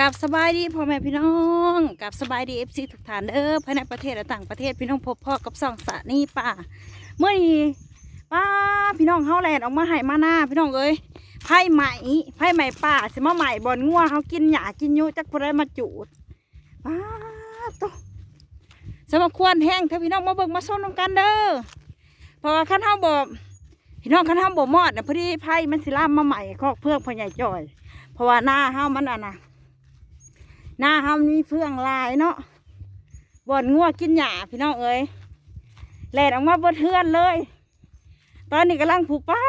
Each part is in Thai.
กับสบายดีพ่อแม่พี่น้องกับสบายดีเอฟซีทุกท่านเด้อภายในประเทศและต่างประเทศพี่น้องพบพ่อกับสองสะนี่ป่าเมื่อนี้ป้าพี่น้องเฮาแลนออกมาให้มาหน้าพี่น้องเอ้ยไผ่ใหม่ไผ่ใหม่ป่าสิมาใหม่บอนงัวเขากินหญ้ากินยูจักผู้ใดมาจูดป้าโตสมควรแห้งถ้าพี่น้องมาเบิ่งมาส้นกันเด้อเพราะว่าคันเฮาบ่พี่น้องคันเฮาบ่มอดน่ะพอดีไผ่มันสิลามมาใหม่คอกเพื่องพ่อใหญ่จ่อย เพราะว่าหน้าเฮามันอะนะ หน้าเฮามีเฟื่องลายเนาะบ่อนงัวกินหญ้าพี่น้องเอ้ยแหลดออกมาบนเทือนเลย ตอนนี้กำลังผูกป้า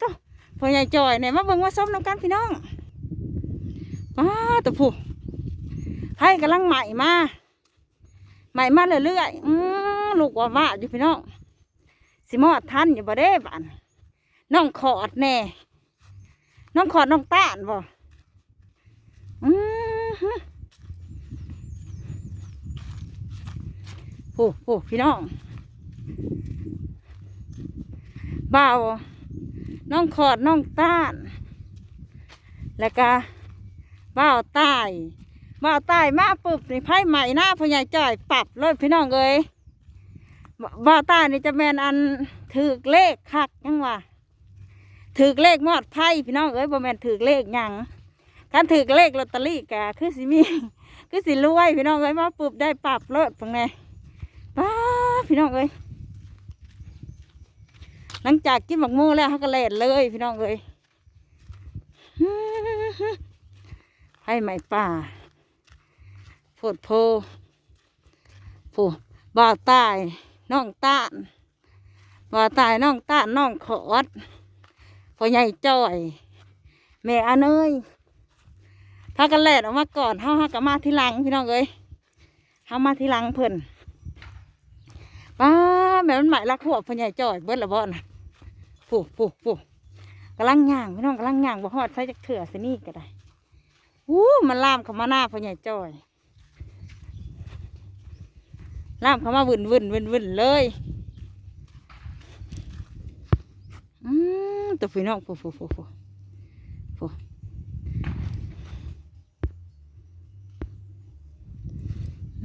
ตัวพ่อใหญ่จ่อยเนี่ยมาเบิ่งว่าส้มน้ำกันพี่น้องป้าตัวผูกไผ่กำลังใหม่มาใหม่มาเรื่อยๆอือลูกว่าว่าอยู่พี่น้องสิมอดทันอยู่บ่เด้บ้านน้องขอดแน่น้องขอดน้องต้านบ่อือ โอ้โหพี่น้องบ่าวน้องขอดน้องต้าน แล้วก็บ่าวใต้บ่าวใต้มาปุ๊บนี่ไพ่ใหม่หน้าพอใหญายจ่อยปรับเลยพี่น้องเอ้ยบบ่าวใต้นี่จะแมนอันถือเลขคักยังวะถือเลขมอดไพ่พี่น้องเอ้ยบ่แมนถือเลขหยังการถือเลขลอตเตอรี่กะคือสิมี คือสิรวยพี่น้องเอ้ยมาปุ๊บได้ปรับเลิศฟังไง ป้าพี่น้องเอ้ยหลังจากกินหมักมูแล้วเขาก็เล่นเลยพี่น้องเอ้ยให้ไหมป่าโพดโพผู้บ่าวตายน้องต้านบ่าวตายน้องต้านน้องขอดพ่อใหญ่จ้อยแม่อาเนยถ้ากันแล่นออกมาก่อนเฮาฮักกมาทีหลังพี่น้องเอ้ยเฮามาทีหลังเพิ่น ป้าแม่มันหมายรักหัวพ่อใหญ่จ่อยเบิ้ลละบ่น่ะผู้ผู้ผู้กำลังย่างพี่น้องกำลังย่างบ่ฮอดใส่จักเถื่อสินี่ก็ได้อู้มันล่ามเข้ามาหน้าพ่อใหญ่จ่อยล่ามเข้ามาวุ่นวุ่นวุ่นวุ่นเลยอืมตัวพี่น้องผู้ผู้ผู้ผู้ผู้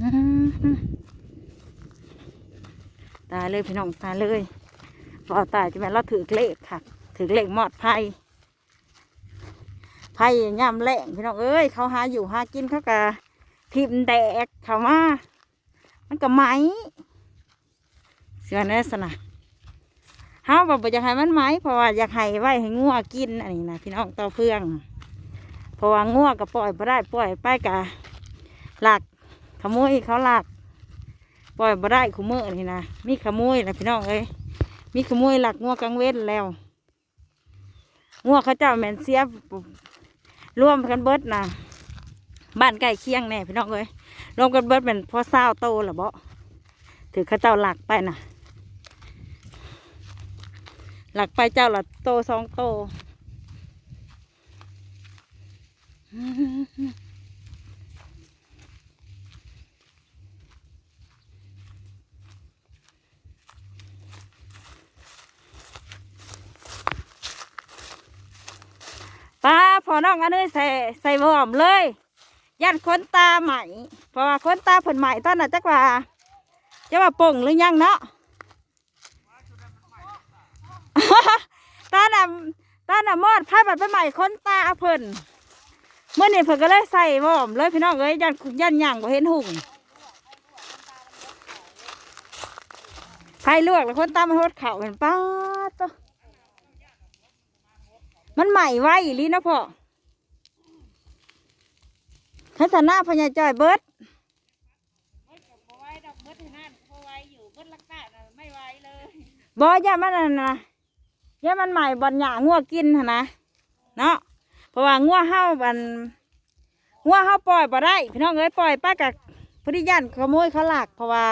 อืม เลยพี่น้องตายเลยพอตายจะแม่เราถือเลขค่ะ ถือเลขหมอดไพ่ไพ่ย่ำแรงพี่น้องเอ้ยเขาหาอยู่หากินเขากะทิมแดกเขามามันก็ไหมเสือแน่สนะเฮาบอกอยากให้มันไหมเพราะว่าอยากให้ไว้ให้งัวกินอันนี้นะพี่น้องต่อเพื่องเพราะว่างัวก็ปล่อยไปได้ปล่อยไปกะหลักขโมยเขาหลัก ปล่อยบ่ได้ขโมยนี่นะมีขโมยแหละพี่น้องเอ้ยมีขโมยหลักงัวกลางเว้นแล้วงัวเขาเจ้าแมนเสียร่วมกันเบิดนะบ้านใกล้เคียงแน่พี่น้องเอ้ยรวมกันเบิดเป็นพ่อเศร้าโตหรือบ่ถือเขาเจ้าหลักไปนะหลักไปเจ้าละโตสองโต ป้าพอน้องอันนี้ใส่ใส่บอมเลยยันคนตาใหม่เพราะว่าคนตาผลใหม่ตอนนั้นจักว่าจะว่าป่งหรือยังเนาะตาน่ะตาน่ะมอดพาบัดไปใหม่คนตาเพิ่นเมื่อนี่เพิ่นก็เลยใส่บอมเลยพี่น้องเอ้ยยันยันย่างบ่เห็นหุ่งใครลวกแล้วคนตามาโหดเข่าเห็นป้าดตัว มันใหม่ไว้อีหลีนะพ่อขันสนาพญาจอยเบิดบอย่ามันนั่นนะอย่ามันใหม่บอลหยางัวกินหั่นนะเนาะเพราะว่างัวเฮาบันงัวเฮาปล่อยบ่ได้พี่น้องเอ้ยปล่อยป้ากับพอดียันขโมยเขาหลักเพราะว่า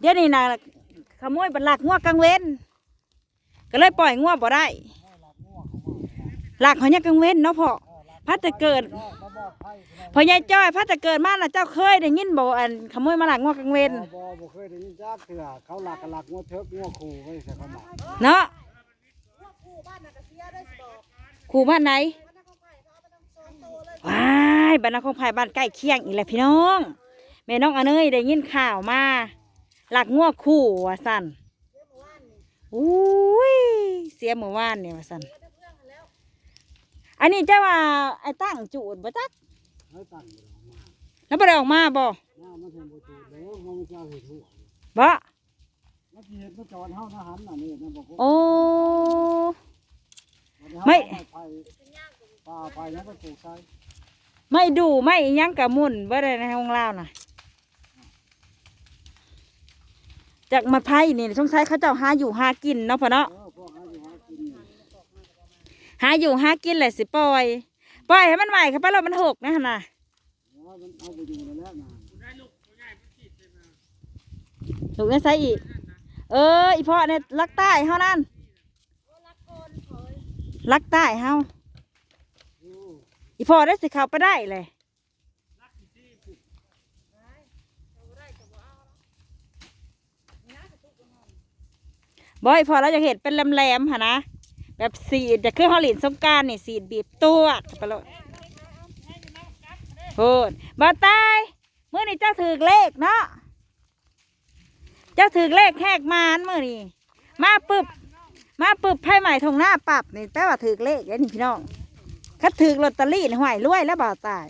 เดี๋ยวนี้นะขโมยบันหลักงัวกลางเว้นก็เลยปล่อยงัวบ่ได้ หลักเขาเนี่ยกังเว้นเนาะพ่อพัดจะเกิดพอยายจ้อยพัดจะเกิดมาน่ะเจ้าเคยได้ยินบอกอันขโมยมาหลักงวกังเว้นบ่บ่เคยได้ยินจักเถื่อเขาหลักกับหลักงัวเทิกงัวขู่ไว้ใส่เข้ามาเนาะขู่บ้านไหนว้ายบ้านนาคงไผ่บ้านใกล้เคียงอีกแหละพี่น้องแม่น้องอเนยได้ยินข่าวมาหลักงัวคู่ว่าสั่นอุ้ยเสียเมื่อวานเนี่ยว่าสั่น อันนี้เจ้าว่าไอ้ตั้งจูดบ่จักให้ตั้งอยู่ออกมาแล้วบ่ได้ออกมาบ่หน้ามันเป็นบ่ถูกแล้วมันไม่เจ้าเห็ดหัวบ่มันสิเห็ดมาจอนเฮาทหารน่ะนี่นะบอกว่าโอ้ วันนี้เฮาไม่เอาไปป่าไปแล้วไปปลูกไส้ไม่ดูไม่อิหยังกะมุ่นเบ่ได้ในห้องเล่าน่ะจากมาไพ่นี่สงสัยเขาเจ้าหาอยู่หากินเนาะพ่อเนาะเออพวกหาอยู่หากินนี่ หาอยู่หากินแหละสิปล่อย ปล่อยให้มันใหม่ครับป้าเรามันหกนะหั่นน่ะว่ามันเอาไปอยู่แล้วนะถูกได้ใส่อีก เอออีพ่อเนี่ยลักใต้เฮานั่นลักใต้เฮาโอ้อีพ่อได้สิเข้าไปได้เลยบอยพอเราจะเห็นเป็นแหลมๆค่ะนะ แบบสีดจะคือฮอลลินสงการนี่สีดบีบตัวกับปะโลดโหดบ่ตายเมื่อนี้เจ้าถือเลขเนาะเจ้าถือเลขแหกมานเมื่อนี้มาปึบมาปึบไพ่ใหม่ทงหน้าปรับนี่แปลว่าถือเลขแล้วนี่พี่น้องคัดถือลอตเตอรี่นี่ห่วยรวยแล้วบ่ตาย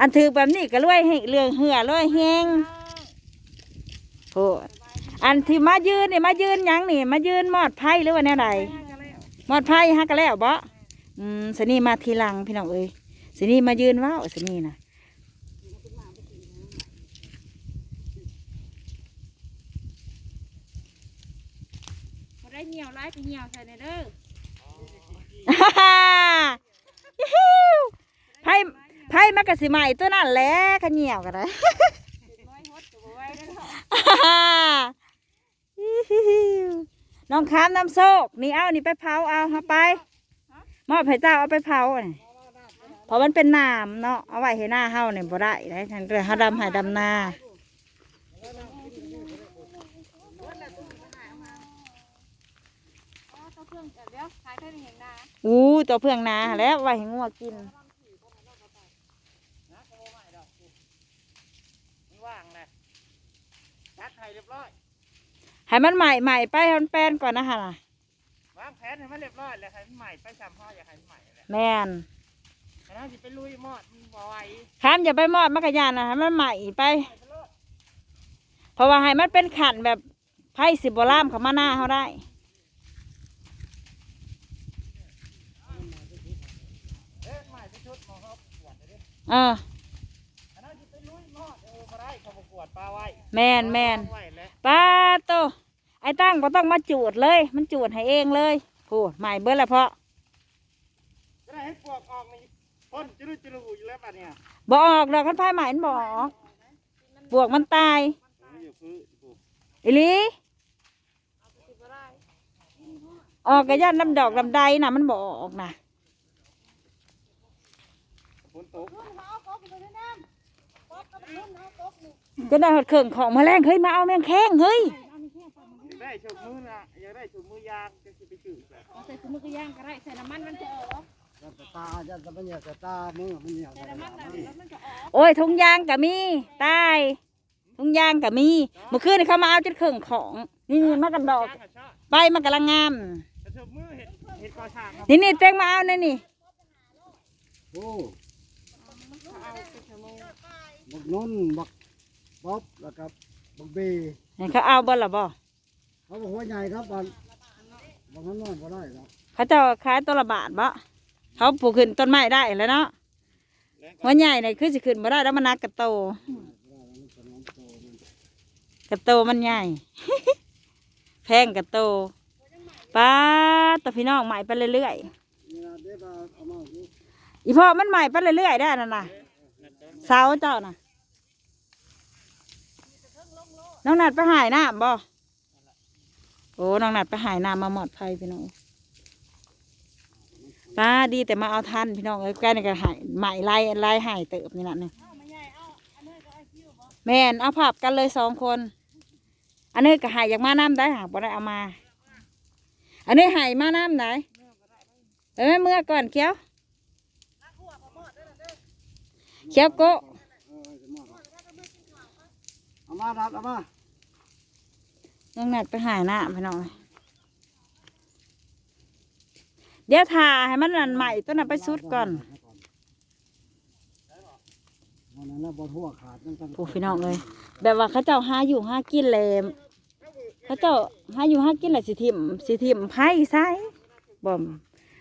อันถือแบบนี้ก็รวยให้เรื่องเหือรวยเฮงโหด อันที่มายืนนี่มายืนหยังนี่ มายืนมอดไพ่หรือว่าแนวไหนมอดไพ่ฮักกันแล้วบ่อืมสนี่มาทีหลังพี่น้องเอ้ยสนี่มายืนว้าวสนี่นะบ่ได้เหี่ยวร้ายก็เหี่ยวใส่ในเด้อฮ่าฮ่าฮิฮิวไพ่ไพ่มากระสิใหม่ตัวนั่นแหละขะเหนียวกันเลย น้องค้ามน้ำโซกนี่เอานี่ไปเผาเอาเอาไปมอบให้เจ้าเอาไปเผานี่เพราะมันเป็นน้ำเนาะเอาไว้ให้หน้าเฮาเนี่ยบ่ได้ได้ทันเรือเฮาดำใหายดำนาอู้ตัวเพื่องนาแล้วไว้ให้งัวกินว่างเลยชัดไทยเรียบร้อย ให้มันใหม่ใหม่ไปให้มันแป้นก่อนนะฮะน่ะวางแผนให้มันเรียบร้อยแล้วให้มันใหม่ไปสามห้ออยากให้มันใหม่แหละแม่นแต่ถ้าสิไปลุยมอดมันบ่ไหวข้ามอย่าไปมอดมักกะยานนะให้มันใหม่ไปเพราะว่าให้มันเป็นขันแบบไพ่สิบโบรามเขามาหน้าเขาได้ เอ๊ะใหม่ไปชุดหมอครับปวดเลยเอออันนั้นสิไปลุยมอดเออมาได้เขาประกวดปลาไว้แมนแมน ไว้แล้วป้าโตไอ้ตั้งก็ต้องมาจูดเลย มันจูดให้เองเลยพูดใหม่เบิ้ลละเพาะจะได้ให้ปวกออกนี่พ่นจุลุจุลุอยู่แล้วป่ะเนี่ยบออกดอกคันไพ่ใหม่มันบออกบวกมันตายอยู่คืออยู่อิลีออกกระยันลำดอกลำใดนะมันบออกนะฝนตกจะได้หดเครื่องของมาแรงเฮ้ยมาเอาแมงแข้งเฮ้ยอยาก ได้ชุดมือนะอยากได้ชุดมือยางจะสิไปซื้อแบบเอาใส่ถุงมือกระย่างก็ได้ใส่น้ำมันมันจะออกยันตายันตะมันอยากตามือมันอยากใส่น้ำมันแล้วแล้วมันจะออกโอ้ยทุงยางกะมีตายทุงยางกะมีเมื่อคืนนี่เขามาเอาจนเครื่องของ นี่นี่มากันดอกช่างอะชอบใบมันกำลังงามแต่ชุดมือเห็ดเห็ดกอช่างครับนี่นี่เต็งมาเอานี่นี่โอ้เอาใส่ถุงมือบักนุ่นบักบ๊อบแล้วก็บักเบ ให้เขาเอาบ่ละบ่ เขาบอกหัวใหญ่ครับบันบักนั้นนอนก็ได้แล้วเขาเจะขายตัวละบาทบ่เขาปลูกขึ้นต้นไม้ได้แล้วเนาะหัวใหญ่เนี่ยคือสิขึ้นมาได้แล้วมันนักกระโตกระโตมันใหญ่ แพงกระโตป้าตัวพี่น้องใหม่ไปเรื่อยนี่นะเด็กเอามาดูๆอีพ่อมันใหม่ไปเรื่อยๆได้นั่นน่ะเสาเจ้าน่ะน้องนัดไปหายน้ำบ่ โอ้น้องนัดไปหายน้ำมาหมดภัยพี่น้องป้าดีแต่มาเอาทันพี่น้องเอ้ยใกล้นี่ก็หายใหม่ไล่ไล่หายเติบนี่นั่นนึงแม่นเอาผับกันเลยสองคน อันนี้ก็หายอยากมาน้ำได้หากบ่ได้เอามา อันนี้หายมาน้ำไหนเอ้ยเมื่อก่อนเกี้ยวเขี้ยวโกเออจะมาเอามาดัดเอามา น้องนัดไปหายหน้าพี่น้องเดี๋ยวทาให้มันนั่นใหม่ตัวนั้นไปสุดก่อนวันนั้นนะบอลหัวขาดนั่นกันผู้พี่น้องเลย แบบว่าเขาเจ้าหาอยู่หากินแลมเขาเจ้าหาอยู่หากินแหละสิทิมสิทิมไผ่ใส่บ่ม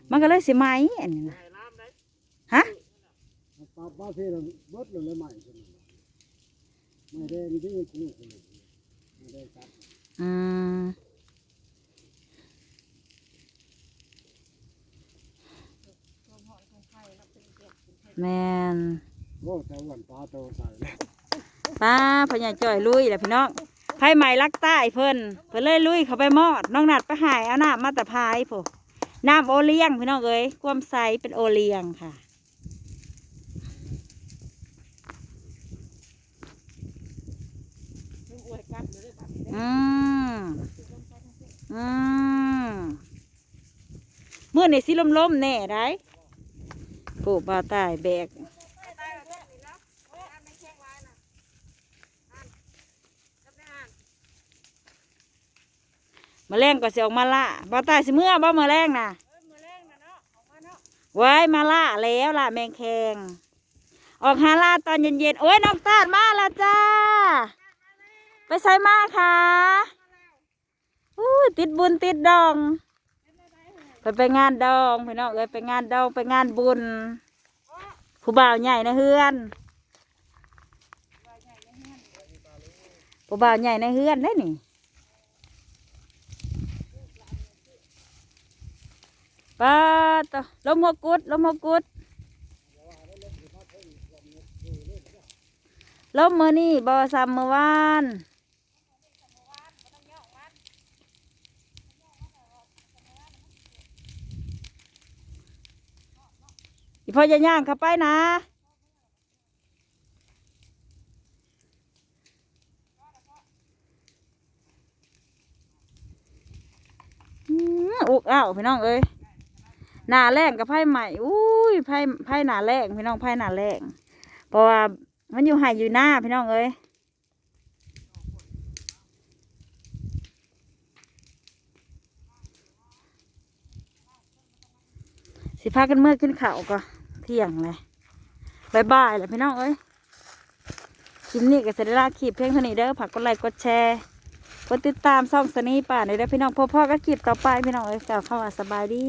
มันก็เลยสิไหมอันนี้นะฮะปลาปลาเทเราเบิดเลยใหม่ไม่ได้ที่กูไม่ได้ครับ อืมแมนโอ้แต่วันปลาโตใส่ป้าพญาจ่อยลุยแหละพี่น้องไผ่ใหม่ลักใต้เพิ่นเพิ่นเลยลุยเขาไปมอดน้องนัดไปหายเอาน้ำมาแต่พายผู้น้ำโอเลี้ยงพี่น้องเอ้ยความใสเป็นโอเลี้ยงค่ะมึงอวยกันเลยบัดอืม อืมเมื่อในสิลมลมแน่ได้ผู้บ่าตายแบกมาแรงก็เสิออกมาละบ่าตายสิเมื่อบ่มาแรงนะเอ้ยมื้อแรงนะไว้มาล่าแล้วล่ะแมงแคง ออกหาล่าตอนเย็นๆ โอ้ยน้องตาดมาล้วจ้า ไปใส่มาค่ะ อู้ติดบุญติดดองไปไปงานดองพี่น้องเอ้ยไปงานดองไปงานบุญ ผู้บ่าวใหญ่นะเฮือน ผู้บ่าวใหญ่ในเฮือนได้นี่ป้าตอลมหัวกุดลมหัวกุดลมมือนี่บอซ้ำมือวาน อีพ่อจะย่างเข้าไปนะ อุกอ้าวพี่น้องเอ้ยหนาแรงกับไผ่ใหม่อุ้ยไผ่ไผ่หนาแรงพี่น้องไผ่หนาแรงเพราะว่ามันอยู่หายอยู่หน้าพี่น้องเอ้ยสิพากันเมื่อขึ้นเขาก็ เที่ยงเลยบายบายแหละพี่น้องเอ้ยคลิปนี้ก็จะได้ลาคลิปเพียงเท่านี้เด้อผักกดไลค์กดแชร์กดติดตามซ่องสนีป่าในเด้อพี่น้องพ่อพ่อก็คลิปต่อไปพี่น้องเอ้ยกล่าวเข้ามาสบายดี